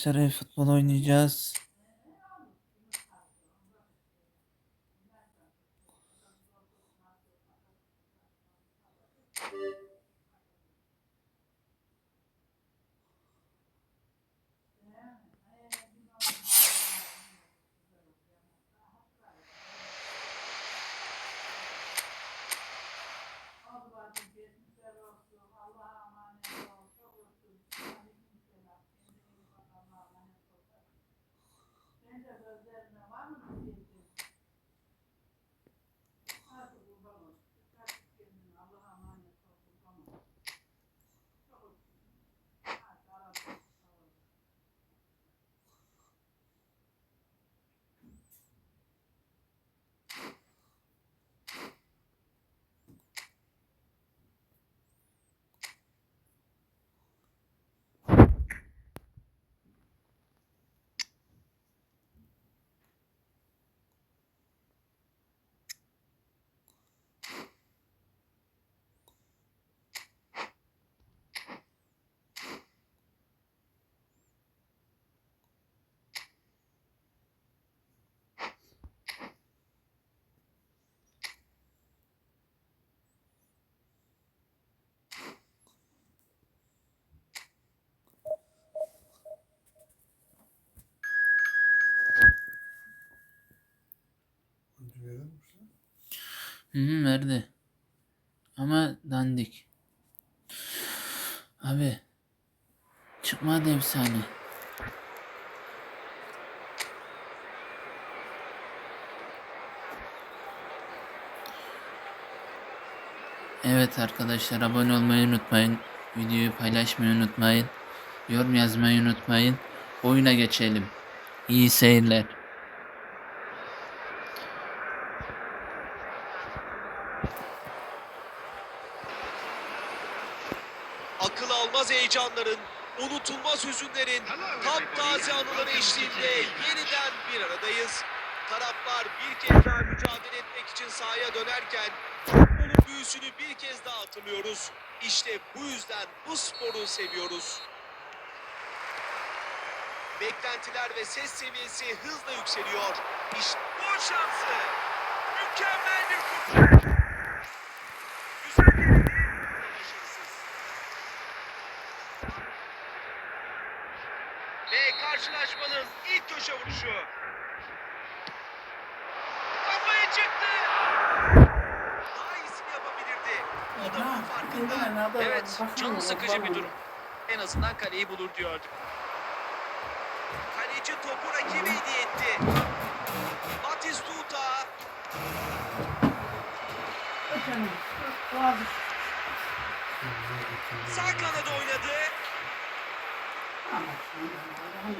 Arkadaşlar futbol oynayacağız. and above that Hı verdi. Ama dandik. Abi. Çıkmadı efsane. Evet arkadaşlar abone olmayı unutmayın. Videoyu paylaşmayı unutmayın. Yorum yazmayı unutmayın. Oyuna geçelim. İyi seyirler. Almaz heyecanların, unutulmaz hüzünlerin, taptaze anıları eşliğinde yeniden bir aradayız. Taraflar bir kez daha mücadele etmek için sahaya dönerken futbolun büyüsünü bir kez daha hatırlıyoruz. İşte bu yüzden bu sporu seviyoruz. Beklentiler ve ses seviyesi hızla yükseliyor. İşte gol şansı. Mükemmel bir kurtarış. Güzel denedi. Başarısız. Ve karşılaşmanın ilk köşe vuruşu. Kafaya çıktı. Daha iyisini yapabilirdi. O da bunun farkında. Evet, can sıkıcı bir durum. En azından kaleyi bulur diyorduk. Kaleci topu rakibe hediye etti. Batistuta sağ kanada oynadı.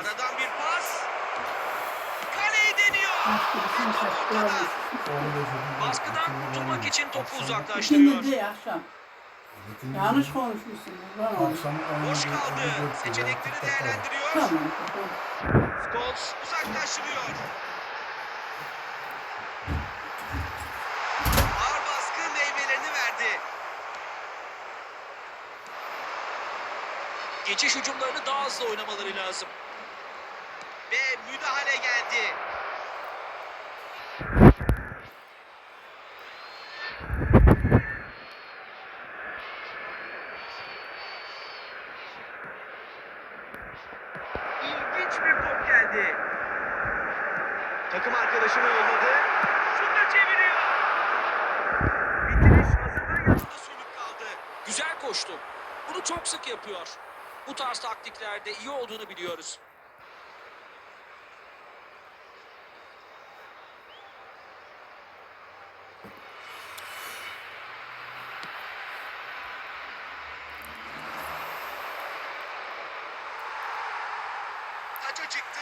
Aradan bir pas. Kaleyi deniyor. Ve top ortada. Baskıdan kurtulmak için topu uzaklaştırıyor. İkindi de akşam. Yanlış konuşmuşsun. Boş kaldı. Seçenekleri değerlendiriyor. Tamam. tamam. Scholes uzaklaştırıyor. Geçiş hücumlarını daha hızlı oynamaları lazım. Ve müdahale geldi. İlginç bir top geldi. Takım arkadaşını yolladı. Şut çeviriyor. Bitiriş hazırlığı yanında sönük kaldı. Güzel koştu. Bunu çok sık yapıyor. Bu tarz taktiklerde iyi olduğunu biliyoruz. Taça çıktı.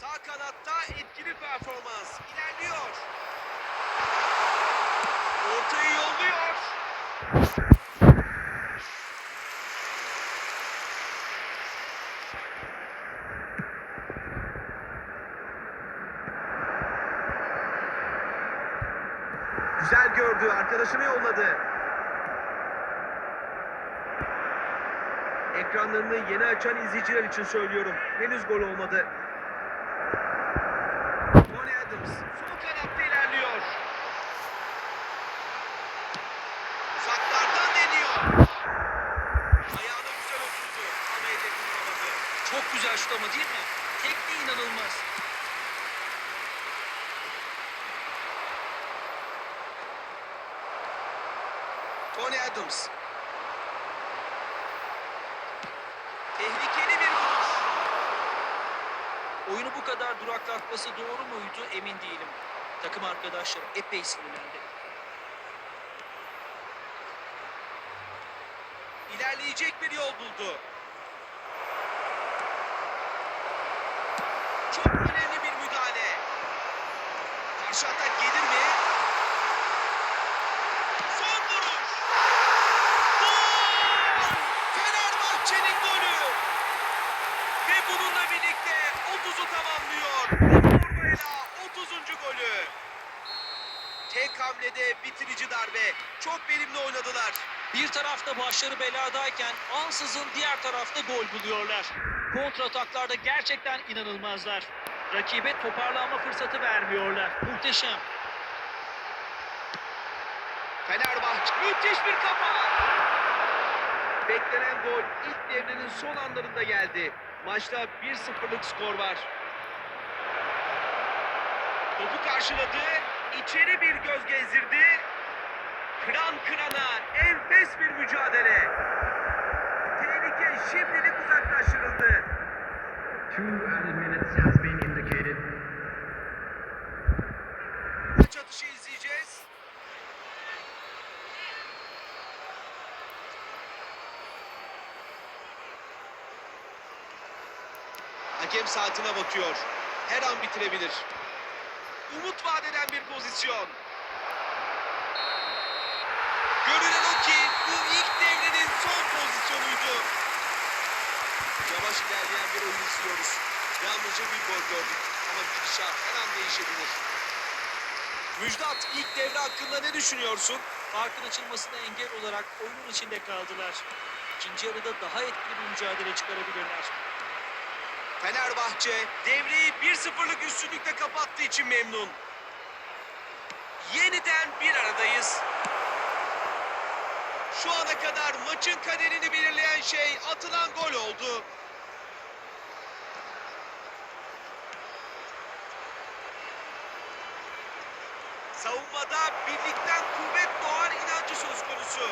Sağ kanatta etkili performans. İlerliyor. Ortayı yolluyor. Güzel gördü. Arkadaşını yolladı. Ekranlarını yeni açan izleyiciler için söylüyorum. Henüz gol olmadı. Tony Adams sol kanatta ilerliyor. Uzaklardan deniyor. Ayağına güzel oturdu ama bulamadı. Çok güzel şut ama değil mi? Tekniği inanılmaz. Tony Adams. Tehlikeli bir vuruş. Oyunu bu kadar duraklatması doğru muydu emin değilim. Takım arkadaşları epey sinirlendi. İlerleyecek bir yol buldu. Çok önemli bir müdahale. Karşı atak gelir mi? Hamlede bitirici darbe. Çok verimli oynadılar. Bir tarafta başları beladayken ansızın diğer tarafta gol buluyorlar. Kontrataklarda gerçekten inanılmazlar. Rakibe toparlanma fırsatı vermiyorlar. Muhteşem. Fenerbahçe müthiş bir kafa. Beklenen gol ilk devrenin son anlarında geldi. Maçta 1-0'lık skor var. Topu karşıladı. İçeri bir göz gezdirdi. Kıran kırana enfes bir mücadele. Tehlike şimdilik uzaklaştırıldı. Two added minutes has been indicated. Maç atışı izleyeceğiz. Hakem saatine bakıyor. Her an bitirebilir. Umut vadeden bir pozisyon. Görünen o ki bu ilk devrenin son pozisyonuydu. Yavaş ilerleyen bir oyun istiyoruz. Yalnızca bir gol gördük ama gidişat her an değişebilir. Müjdat ilk devre hakkında ne düşünüyorsun? Farkın açılmasına engel olarak oyunun içinde kaldılar. İkinci yarıda daha etkili bir mücadele çıkarabilirler. Fenerbahçe devreyi 1-0'lık üstünlükle kapattığı için memnun. Yeniden bir aradayız. Şu ana kadar maçın kaderini belirleyen şey atılan gol oldu. Savunmada birlikten kuvvet doğar inancı söz konusu.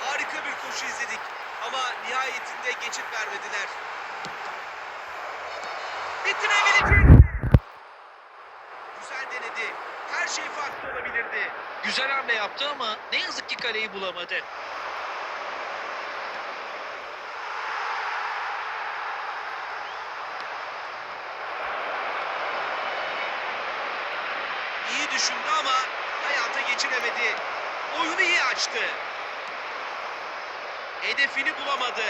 Harika bir koşu izledik ama nihayetinde geçit vermediler. Bitirebilecek mi? Güzel denedi. Her şey farklı olabilirdi. Güzel hamle yaptı ama ne yazık ki kaleyi bulamadı. İyi düşündü ama hayata geçiremedi. Oyunu iyi açtı. Hedefini bulamadı.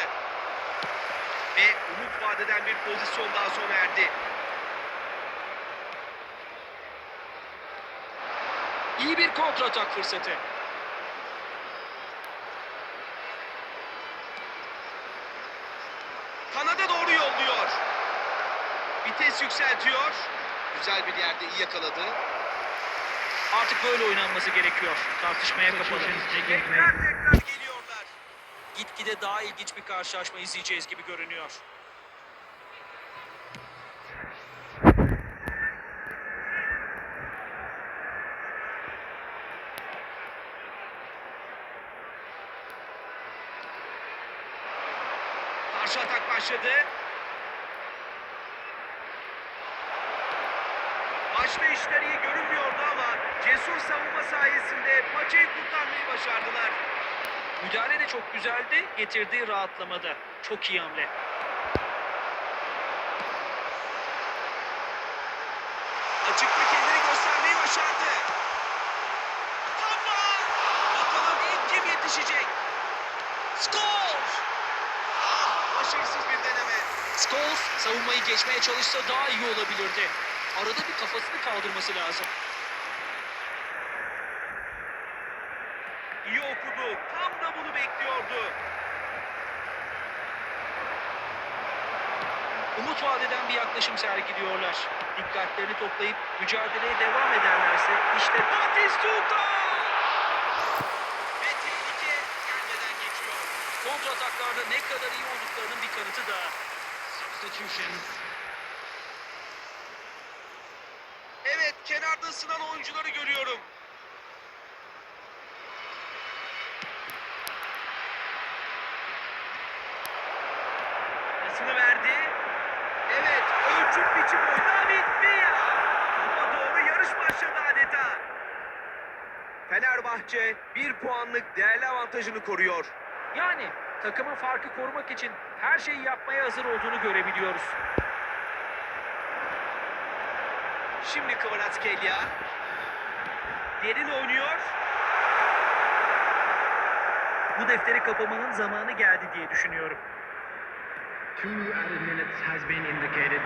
Ve umut vadeden bir pozisyon daha sona erdi. İyi bir kontratak fırsatı. Kanada doğru yolluyor. Vites yükseltiyor. Güzel bir yerde iyi yakaladı. Artık böyle oynanması gerekiyor. Tartışmaya kapalı. Tekrar tekrar. Gitgide daha ilginç bir karşılaşma izleyeceğiz gibi görünüyor. Karşı atak başladı. Maçta işler iyi görünmüyordu ama cesur savunma sayesinde maçayı kurtarmayı başardılar. Müdahale de çok güzeldi, getirdiği rahatlamada. Çok iyi hamle. Açıkta kendini göstermeyi başardı. Kafa! Bakalım ilk kim yetişecek? Scholes! Ah, başarısız bir deneme. Scholes savunmayı geçmeye çalışsa daha iyi olabilirdi. Arada bir kafasını kaldırması lazım. Okudu. Tam da bunu bekliyordu. Umut vadeden bir yaklaşım sergiliyorlar. Dikkatlerini toplayıp mücadeleye devam ederlerse işte Batistuta! Ve tehlike gelmeden geçiyor. kontrataklarda ne kadar iyi olduklarının bir kanıtı da. Substitution. Evet kenarda ısınan oyuncuları görüyorum. Pasını verdi. Evet ölçüp biçim. David Villa. Topa doğru yarış başladı adeta. Fenerbahçe bir puanlık değerli avantajını koruyor. Yani takımın farkı korumak için her şeyi yapmaya hazır olduğunu görebiliyoruz. Şimdi Kvaratskhelia. Derin oynuyor. Bu defteri kapamanın zamanı geldi diye düşünüyorum. Two added minutes has been indicated.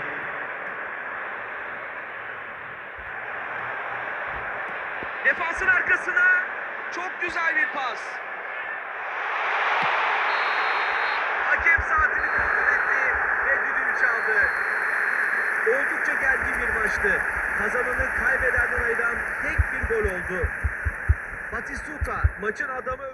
Defansın arkasına çok güzel bir pas. Hakem saatini kontrol etti ve düdüğü çaldı. Oldukça gergin bir maçtı. Kazananı kaybedenden ayıran tek bir gol oldu. Batistuta maçın adamı